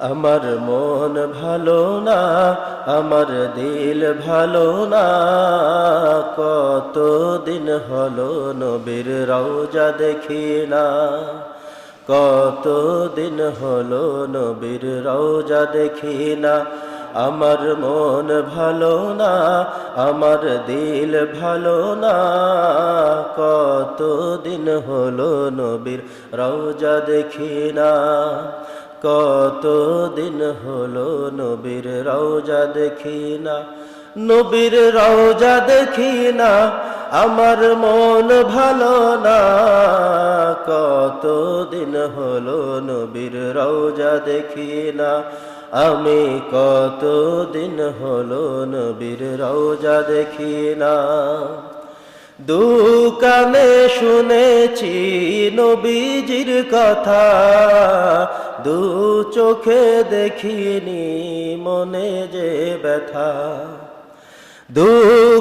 আমার মন ভালো না, আমার দিল ভালো না। কত দিন হলো নবীর রওজা দেখি না। কত দিন হলো নবীর রওজা দেখি না। আমার মন ভালো না, আমার দিল ভালো না। কত দিন হলো নবীর রওজা দেখি না। কত দিন হলো নবীর রওজা দেখি না, নবীর রওজা দেখি না, আমার মন ভালো না। কত দিন হলো নবীর রওজা দেখি না, আমি কত দিন হলো নবীর রওজা দেখি না। দুকানে শুনেছি নবীজির কথা দু চোখে দেখিনি মনে যে ব্যথা। দু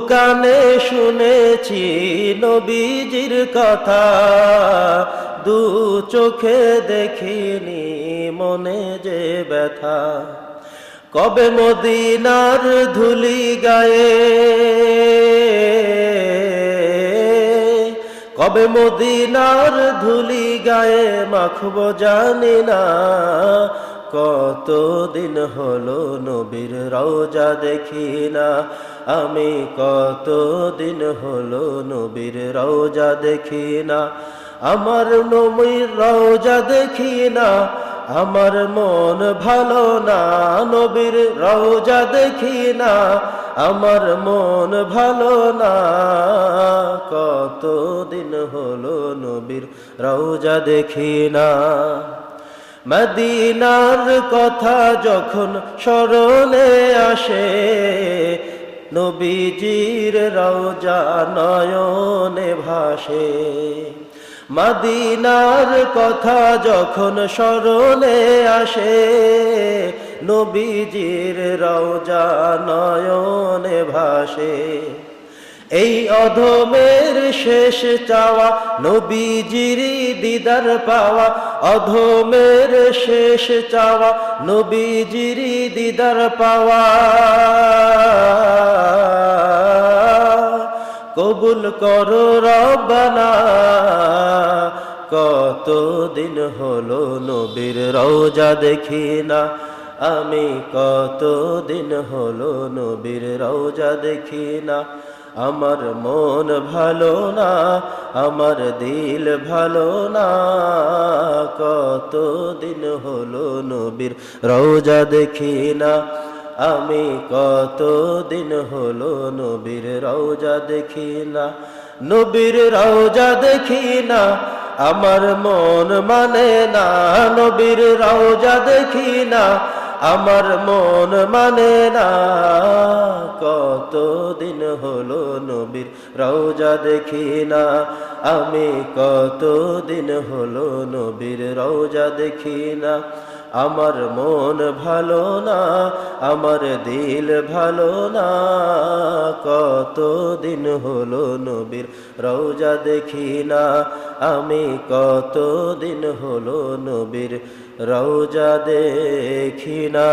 কানে শুনেছি নবীজির কথা। দু চোখে দেখিনি মনে যে ব্যথা। কবে মদিনার ধুলি গায়ে কবে মদিনার ধুলি গায়ে মাখব জানি না। কত দিন হলো নবীর রওজা দেখি না। আমি কত দিন হলো নবীর রওজা দেখি না। আমার নবীর রওজা দেখি না। আমার মন ভালো না, নবীর রওজা দেখি না। আমার মন ভালো না কত দিন হলো নবীর রওজা দেখি না। মদিনার কথা যখন স্মরণে আসে, নবীজির রওজা নয়নে ভাসে। মদিনার কথা যখন স্মরণে আসে, নবীজির রওজা নয়নে ভাসে। এই অধমের শেষ চাওয়া, নবীজির দিদার পাওয়া। অধমের শেষ চাওয়া, নবীজির দিদার পাওয়া। কবুল করো রব্বানা। কত দিন হলো নবীর রওজা দেখি না। আমি কত দিন হলো নবীর রওজা দেখি না। আমার মন ভালো না, আমার দিল ভালো না। কত দিন হলো নবীর রওজা দেখি না। আমি কত দিন হলো নবীর রওজা দেখি না, নবীর রওজা দেখি না, আমার মন মানে না, নবীর রওজা দেখি না, আমার মন মানে না। কত দিন হলো নবীর রওজা দেখি না, আমি কত দিন হলো নবীর রওজা দেখি না আমার মন ভালো না, আমার দিল ভালো না। কত দিন হলো নবীর রৌজা দেখি না, আমি কত দিন হলো নবীর রৌজা দেখি না।